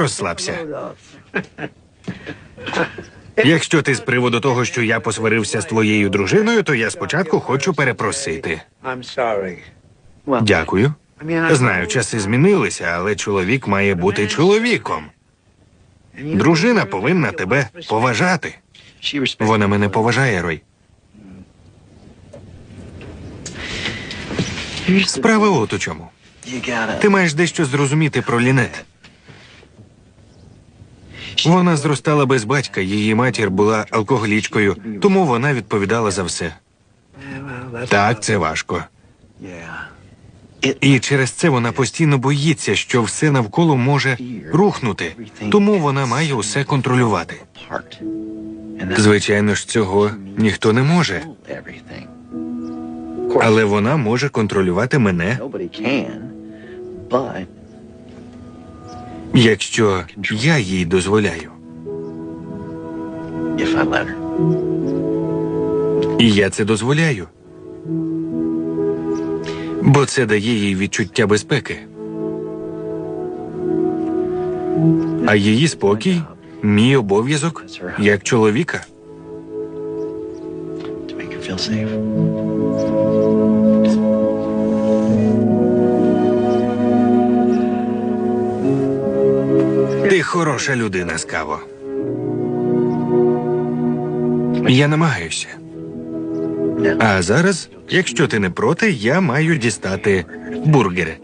Розслабся. Якщо ти з приводу того, що я посварився з твоєю дружиною, то я спочатку хочу перепросити. Дякую. Знаю, часи змінилися, але чоловік має бути чоловіком. Дружина повинна тебе поважати. Вона мене поважає, Рой. Справа от у чому. Ти маєш дещо зрозуміти про Лінет. Вона зростала без батька, її матір була алкоголічкою, тому вона відповідала за все. Так, це важко. І через це вона постійно боїться, що все навколо може рухнути, тому вона має усе контролювати. Звичайно ж, цього ніхто не може, але вона може контролювати мене, якщо я їй дозволяю. І я це дозволяю. Бо це дає їй відчуття безпеки. А її спокій мій обов'язок як чоловіка. Ти хороша людина, Скаво. Я намагаюся. А зараз, якщо ти не проти, я маю дістати бургери.